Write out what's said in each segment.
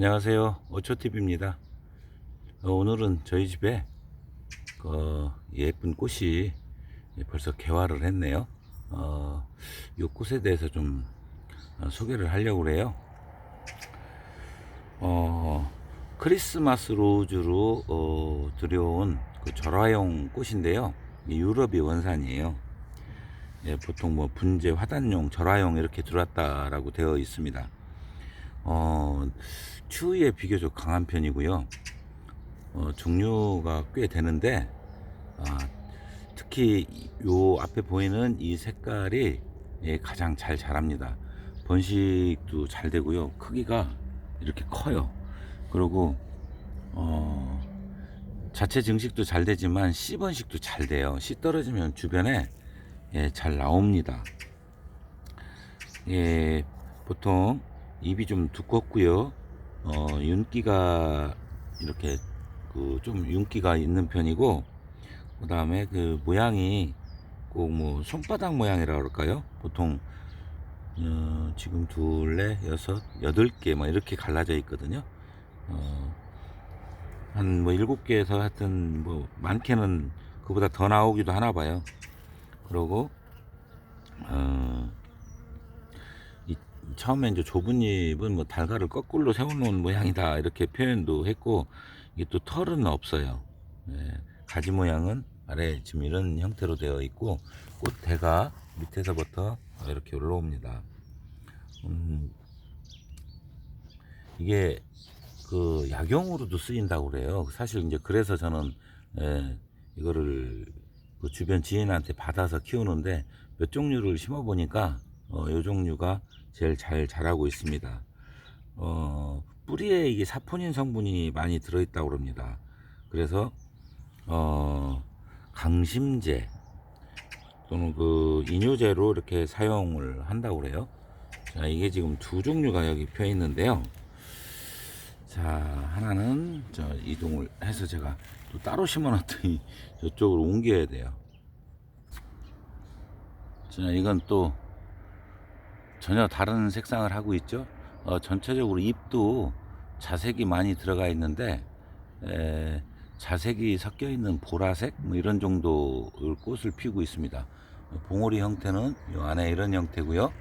안녕하세요. 오초TV입니다. 어, 오늘은 저희 집에 그 예쁜 꽃이 벌써 개화를 했네요. 어, 이 꽃에 대해서 좀 어, 소개를 하려고 그래요. 어, 크리스마스 로즈로 어, 들여온 그 절화용 꽃인데요. 이 유럽이 원산이에요. 예, 보통 뭐 분재 화단용, 절화용 이렇게 들어왔다라고 되어 있습니다. 어, 추위에 비교적 강한 편이고요. 어, 종류가 꽤 되는데, 아, 특히 요 앞에 보이는 이 색깔이 예, 가장 잘 자랍니다. 번식도 잘 되고요. 크기가 이렇게 커요. 그리고 어, 자체 증식도 잘 되지만 씨 번식도 잘 돼요. 씨 떨어지면 주변에 예, 잘 나옵니다. 예, 보통 입이 좀 두껍고요. 어, 윤기가 이렇게 그 좀 윤기가 있는 편이고 그 다음에 그 모양이 꼭 뭐 손바닥 모양이라 그럴까요? 보통 어, 지금 둘레 여섯 여덟 개뭐 이렇게 갈라져 있거든요. 어, 한뭐 일곱 개에서 하여튼 뭐 많게는 그보다 더 나오기도 하나 봐요. 그러고 어, 이, 처음에 이제 좁은 잎은 뭐 달걀을 거꾸로 세워놓은 모양이다 이렇게 표현도 했고 이게 또 털은 없어요. 예, 가지 모양은 아래 지금 이런 형태로 되어 있고 꽃 대가 밑에서부터 이렇게 올라옵니다. 음, 이게 그 약용으로도 쓰인다고 그래요. 사실 이제 그래서 저는 예, 이거를 그 주변 지인한테 받아서 키우는데 몇 종류를 심어 보니까 어, 요 종류가 제일 잘 자라고 있습니다. 어, 뿌리에 이게 사포닌 성분이 많이 들어있다고 그럽니다. 그래서 어, 강심제 또는 그 이뇨제로 이렇게 사용을 한다고 그래요. 자, 이게 지금 두 종류가 여기 펴 있는데요. 자, 하나는 저 이동을 해서 제가 또 따로 심어놨더니 저쪽으로 옮겨야 돼요. 자, 이건 또 전혀 다른 색상을 하고 있죠. 어, 전체적으로 잎도 자색이 많이 들어가 있는데 에, 자색이 섞여 있는 보라색 뭐 이런 정도 꽃을 피우고 있습니다. 봉오리 형태는 이 안에 이런 형태고요.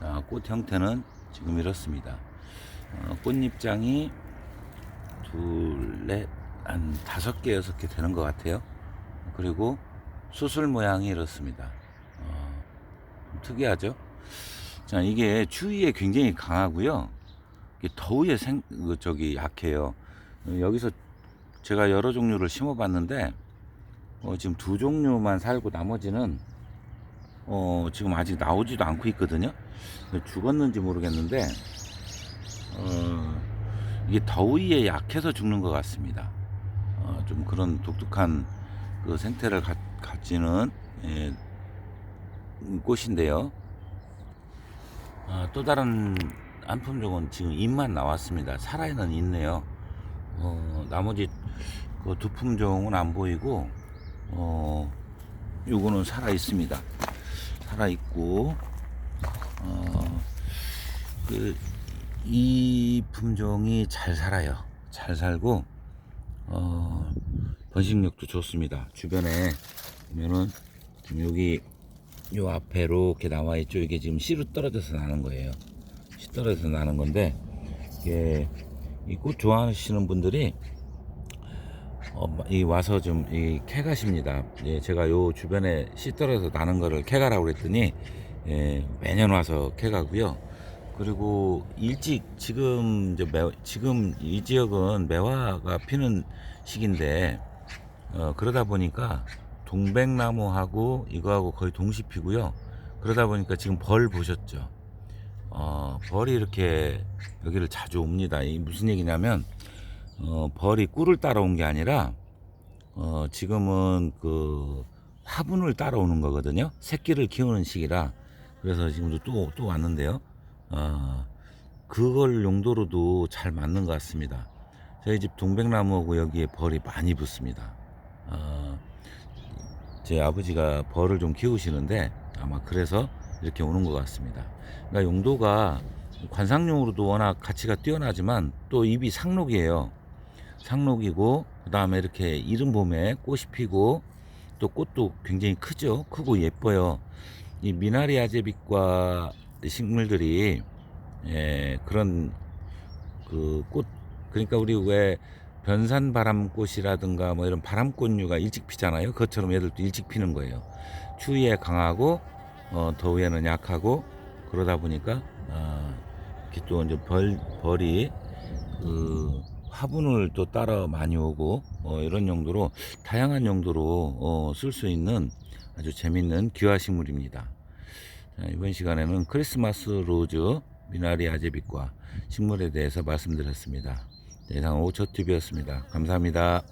자, 꽃 형태는 지금 이렇습니다. 어, 꽃잎장이 둘, 넷, 한 다섯 개, 여섯 개 되는 것 같아요. 그리고 수술 모양이 이렇습니다. 어, 좀 특이하죠? 자, 이게 추위에 굉장히 강하고요. 더위에 생, 그 저기 약해요. 어, 여기서 제가 여러 종류를 심어 봤는데, 어, 지금 두 종류만 살고 나머지는, 어, 지금 아직 나오지도 않고 있거든요. 죽었는지 모르겠는데, 어, 이게 더위에 약해서 죽는 것 같습니다. 어, 좀 그런 독특한 그 생태를 가, 가지는 예, 꽃인데요. 아, 또 다른 한 품종은 지금 잎만 나왔습니다. 살아있는 있네요. 어, 나머지 그 두 품종은 안 보이고, 어, 요거는 살아 있습니다. 살아 있고, 어, 그, 이 품종이 잘 살아요. 잘 살고, 어, 번식력도 좋습니다. 주변에 보면은 지금 여기 요 앞에 이렇게 나와 있죠. 이게 지금 씨로 떨어져서 나는 거예요. 씨 떨어져서 나는 건데 이게 이 꽃 좋아하시는 분들이 어, 이 와서 좀 이 캐가십니다. 예, 제가 요 주변에 씨 떨어져서 나는 거를 캐가라고 그랬더니 예, 매년 와서 캐가고요. 그리고 일찍 지금 이제 매, 지금 이 지역은 매화가 피는 시기인데 어, 그러다 보니까 동백나무하고 이거하고 거의 동시 피고요. 그러다 보니까 지금 벌 보셨죠? 어, 벌이 이렇게 여기를 자주 옵니다. 이 무슨 얘기냐면 어, 벌이 꿀을 따라온 게 아니라 어, 지금은 그 화분을 따라오는 거거든요. 새끼를 키우는 시기라 그래서 지금도 또, 또 왔는데요. 어, 그걸 용도로도 잘 맞는 것 같습니다. 저희 집 동백나무하고 여기에 벌이 많이 붙습니다. 어, 제 아버지가 벌을 좀 키우시는데 아마 그래서 이렇게 오는 것 같습니다. 그러니까 용도가 관상용으로도 워낙 가치가 뛰어나지만 또 잎이 상록이에요. 상록이고 그 다음에 이렇게 이른 봄에 꽃이 피고 또 꽃도 굉장히 크죠. 크고 예뻐요. 이 미나리 아제빛과 식물들이 예, 그런 그 꽃 그러니까 우리 왜 변산 바람꽃이라든가 뭐 이런 바람꽃류가 일찍 피잖아요. 그것처럼 얘들도 일찍 피는 거예요. 추위에 강하고 어, 더위에는 약하고 그러다 보니까 아, 이렇게 또 이제 벌 벌이 그 화분을 또 따라 많이 오고 어, 이런 용도로 다양한 용도로 어, 쓸수 있는 아주 재밌는 귀화식물입니다. 자, 이번 시간에는 크리스마스 로즈 미나리 아제빛과 식물에 대해서 말씀드렸습니다. 네, 이상 오초TV였습니다. 감사합니다.